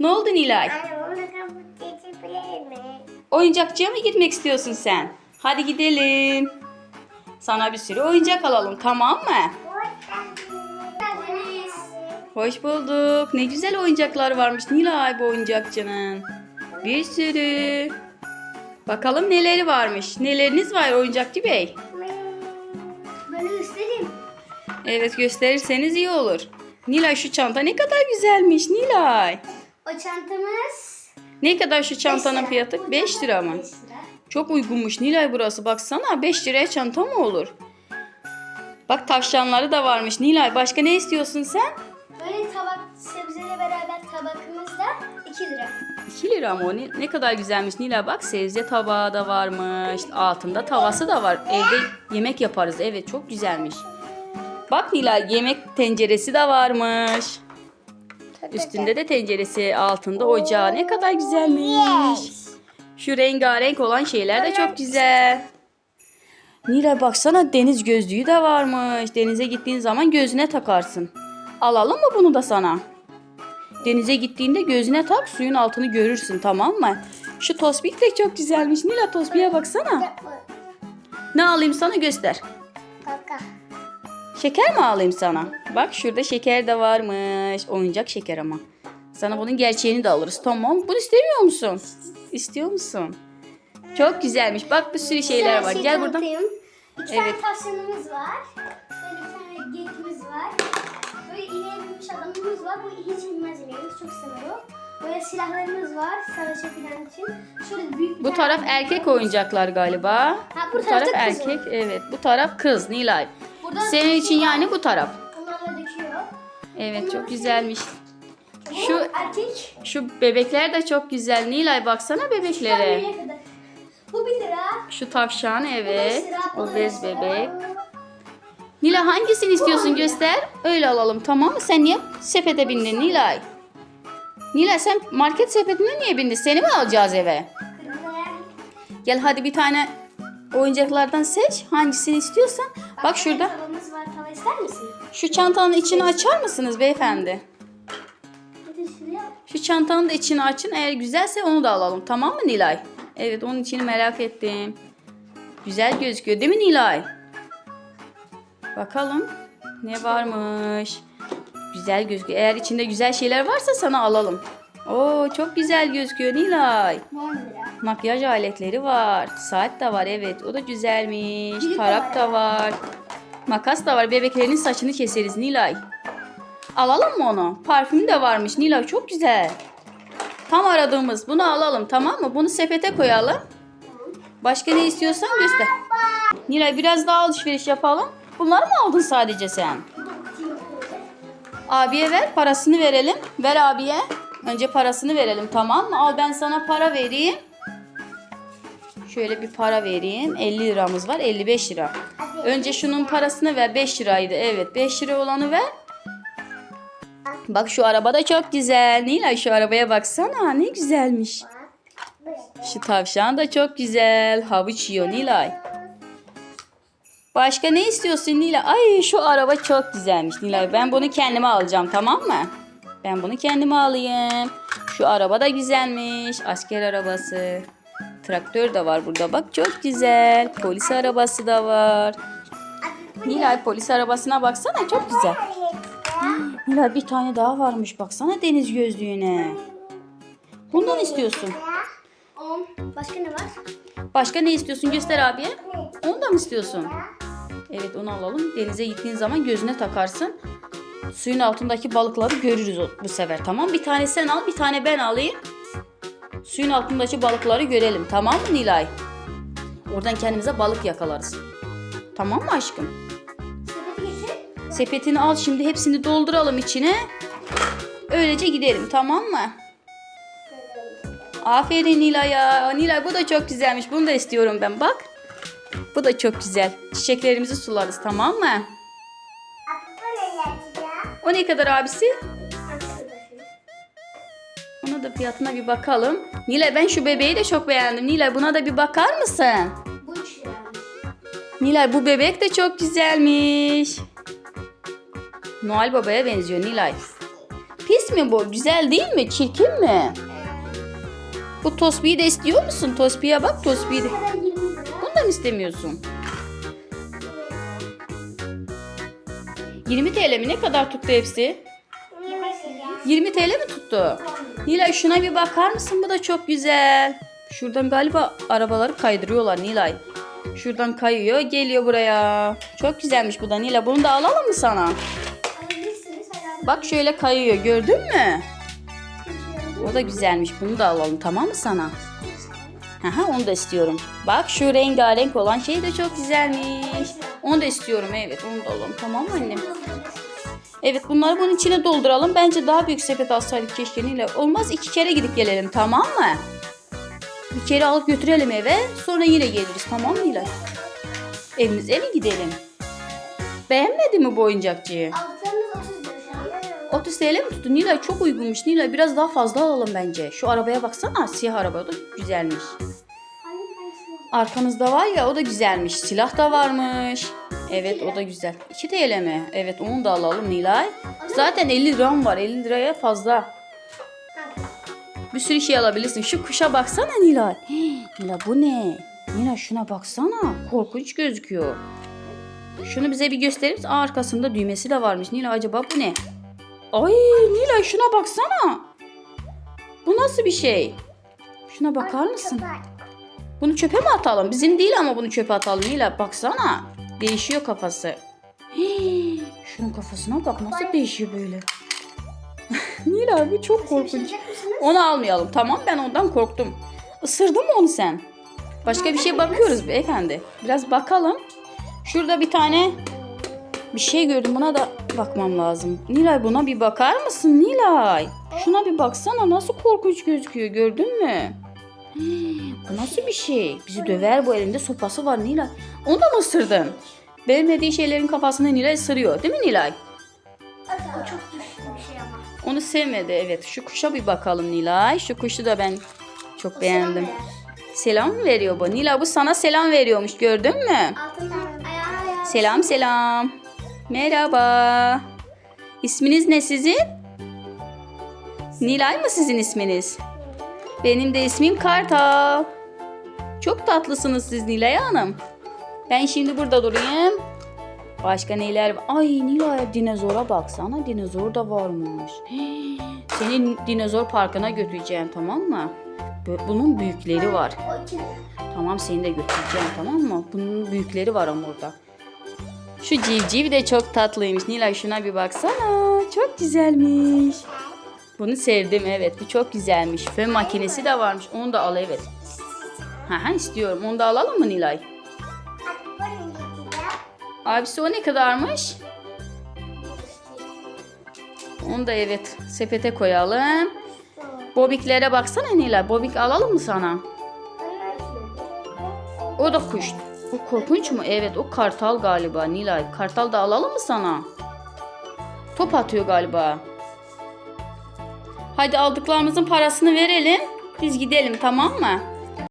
Ne oldu Nilay? Anne mi? Oyuncakçıya mı gitmek istiyorsun sen? Hadi gidelim. Sana bir sürü oyuncak alalım tamam mı? Hoş bulduk. Ne güzel oyuncaklar varmış Nilay bu oyuncakçının. Bir sürü. Bakalım neleri varmış. Neleriniz var oyuncakçı bey? Böyle göstereyim. Evet gösterirseniz iyi olur. Nilay şu çanta ne kadar güzelmiş Nilay. O çantamız Ne kadar şu çantanın beş fiyatı? Bu 5 lira mı? Çok uygunmuş Nilay burası. Baksana 5 liraya çanta mı olur? Bak tavşanları da varmış Nilay. Başka ne istiyorsun sen? Böyle tabak sebzeyle beraber tabakımız da 2 lira. 2 lira mı o? Ne, ne kadar güzelmiş Nilay. Bak sebze tabağı da varmış. Altında tavası da var. Evde yemek yaparız. Evet çok güzelmiş. Bak Nilay yemek tenceresi de varmış. Üstünde de tenceresi, altında ocağı. Ne kadar güzelmiş. Şu rengarenk olan şeyler de çok güzel. Nilay baksana deniz gözlüğü de varmış. Denize gittiğin zaman gözüne takarsın. Alalım mı bunu da sana? Denize gittiğinde gözüne tak suyun altını görürsün tamam mı? Şu tosbik de çok güzelmiş. Nila tosbiğe baksana. Ne alayım sana göster. Kaka. Şeker mi alayım sana? Bak şurada şeker de varmış. Oyuncak şeker ama. Sana bunun gerçeğini de alırız tamam. Bunu istemiyor musun? İstiyor musun? Çok güzelmiş. Bak bir sürü şeyler var. Şey Gel buradan. İki Evet. tane tavşanımız var. Böyle bir tane geyikimiz var. Böyle ineğe binmiş adamımız var. Bu hiç inmez ineğimiz. Çok o. Böyle silahlarımız var. Savaşa falan için. Şöyle büyük bir Bu tane- taraf erkek oyuncaklar galiba. Ha, bu taraf da kız erkek. Evet. Bu taraf kız Nilay. Buradan Senin için döküyor. yani bu taraf. Bunlarla döküyor. Evet çok güzelmiş. Bu Şu erkek. şu bebekler de çok güzel. Nilay baksana bebeklere. Şu kadar. Bu 1 lira. Şu tavşan evet. O bez bebek. Nilay hangisini istiyorsun göster. Öyle alalım tamam mı? Sen niye sepete bindin Nilay? Nilay sen market sepetine niye bindin? Seni mi alacağız eve? Gel hadi bir tane oyuncaklardan seç. Hangisini istiyorsan. Bak şurada. Tavamız var. Tava ister misin? Şu çantanın içini açar mısınız beyefendi? Şu çantanın da içini açın. Eğer güzelse onu da alalım. Tamam mı Nilay? Evet onun içini merak ettim. Güzel gözüküyor değil mi Nilay? Bakalım ne varmış. Güzel gözüküyor. Eğer içinde güzel şeyler varsa sana alalım. Oo çok güzel gözüküyor Nilay. 10 lira. Makyaj aletleri var. Saat de var evet. O da güzelmiş. Var da var. Makas da var. Bebeklerin saçını keseriz Nilay. Alalım mı onu? Parfüm de varmış Nilay. Çok güzel. Tam aradığımız. Bunu alalım tamam mı? Bunu sepete koyalım. Başka ne istiyorsan göster. Nilay biraz daha alışveriş yapalım. Bunları mı aldın sadece sen? Abiye ver parasını verelim. Ver abiye. Önce parasını verelim tamam mı? Al ben sana para vereyim. Şöyle bir para vereyim. 50 liramız var. 55 lira. Önce şunun parasını ver. 5 liraydı. Evet 5 lira olanı ver. Bak şu araba da çok güzel. Nilay şu arabaya baksana. Ne güzelmiş. Şu tavşan da çok güzel. Havuç yiyor Nilay. Başka ne istiyorsun Nilay? Ay şu araba çok güzelmiş Nilay. Ben bunu kendime alacağım tamam mı? Ben bunu kendime alayım. Şu araba da güzelmiş. Asker arabası. Traktör de var burada bak çok güzel. Polis arabası da var. Nilay polis arabasına baksana çok güzel. Nilay bir tane daha varmış baksana deniz gözlüğüne. Bundan istiyorsun. 10. Başka ne var? Başka ne istiyorsun göster abiye. Onu da mı istiyorsun? Evet onu alalım. Denize gittiğin zaman gözüne takarsın. Suyun altındaki balıkları görürüz bu sefer tamam Bir tane sen al bir tane ben alayım. Suyun altındaki balıkları görelim tamam mı Nilay? Oradan kendimize balık yakalarız. Tamam mı aşkım? Sepetini al şimdi hepsini dolduralım içine. Öylece gidelim tamam mı? Aferin Nilay'a. Nilay bu da çok güzelmiş. Bunu da istiyorum ben bak. Bu da çok güzel. Çiçeklerimizi sularız tamam mı? O ne kadar abisi? Ona da fiyatına bir bakalım. Nilay ben şu bebeği de çok beğendim. Nilay buna da bir bakar mısın? Bu 3 liraymış. Nilay bu bebek de çok güzelmiş. Noel Baba'ya benziyor Nilay. Pis mi bu? Güzel değil mi? Çirkin mi? Bu tosbiyi de istiyor musun? Tosbiye bak tosbiyi de. Bu kadar 20 lira. Bunu da mı istemiyorsun? 20 TL mi? Ne kadar tuttu hepsi? 20 TL mi tuttu? Nilay şuna bir bakar mısın? Bu da çok güzel. Şuradan galiba arabaları kaydırıyorlar Nilay. Şuradan kayıyor, geliyor buraya. Çok güzelmiş bu da Nilay. Bunu da alalım mı sana? Bak şöyle kayıyor. Gördün mü? O da güzelmiş. Bunu da alalım tamam mı sana? Aha, onu da istiyorum. Bak şu rengarenk olan şey de çok güzelmiş. Onu da istiyorum evet. Onu da alalım tamam mı annem? Evet bunları bunun içine dolduralım. Bence daha büyük sepet alsaydık keşke. Olmaz iki kere gidip gelelim tamam mı? Bir kere alıp götürelim eve. Sonra yine geliriz tamam mı Nilay? Evimize mi gidelim? Beğenmedi mi bu oyuncakçıyı? Altlarımız 30 lira şu an. 30 TL mi tuttu? Nilay çok uygunmuş. Nilay biraz daha fazla alalım bence. Şu arabaya baksana. Siyah araba da güzelmiş. Arkanızda var ya o da güzelmiş. Silah da varmış. Evet o da güzel. 2 TL mi? Evet onu da alalım Nilay. Zaten 50 liram var. 50 liraya fazla. Bir sürü şey alabilirsin. Şu kuşa baksana Nilay. Hii, Nilay bu ne? Nilay şuna baksana. Korkunç gözüküyor. Şunu bize bir gösterir misin? Arkasında düğmesi de varmış. Nilay acaba bu ne? Ay Nilay şuna baksana. Bu nasıl bir şey? Şuna bakar mısın? Bunu çöpe mi atalım? Bizim değil ama bunu çöpe atalım. Nilay baksana. Değişiyor kafası. Hii, şunun kafasına bak nasıl değişiyor böyle. Nilay bu çok korkunç. Onu almayalım tamam ben ondan korktum. Isırdın mı onu sen? Başka bir şey bakıyoruz beyefendi. Biraz bakalım. Şurada bir tane bir şey gördüm buna da bakmam lazım. Nilay buna bir bakar mısın Nilay? Şuna bir baksana nasıl korkunç gözüküyor gördün mü? Bu nasıl bir şey? Bizi döver bu elinde sopası var Nilay. Onu da mı ısırdın? Beğenmediği şeylerin kafasına Nilay ısırıyor değil mi Nilay? O çok güçlü bir şey ama. Onu sevmedi evet. Şu kuşa bir bakalım Nilay. Şu kuşu da ben çok beğendim. Selam mı veriyor bu? Nilay bu sana selam veriyormuş gördün mü? Altından. Selam selam. Merhaba. İsminiz ne sizin? Nilay mı sizin isminiz? Benim de ismim Kartal. Çok tatlısınız siz Nilay Hanım. Ben şimdi burada durayım. Başka neler var? Ay Nilay dinozora baksana. Dinozor da varmış. Hii, Seni dinozor parkına götüreceğim tamam mı? Bu- Bunun büyükleri var. Tamam seni de götüreceğim tamam mı? Bunun büyükleri var ama orada. Şu civciv de çok tatlıymış. Nilay şuna bir baksana. Çok güzelmiş. Bunu sevdim evet. Bu çok güzelmiş. Fön makinesi de varmış. Onu da al evet. Ha istiyorum. Onu da alalım mı Nilay? Abisi o ne kadarmış? Onu da evet sepete koyalım. Bobiklere baksana Nilay. Bobik alalım mı sana? O da kuş. O korkunç mu? Evet o kartal galiba Nilay. Kartal da alalım mı sana? Top atıyor galiba. Hadi aldıklarımızın parasını verelim. Biz gidelim tamam mı?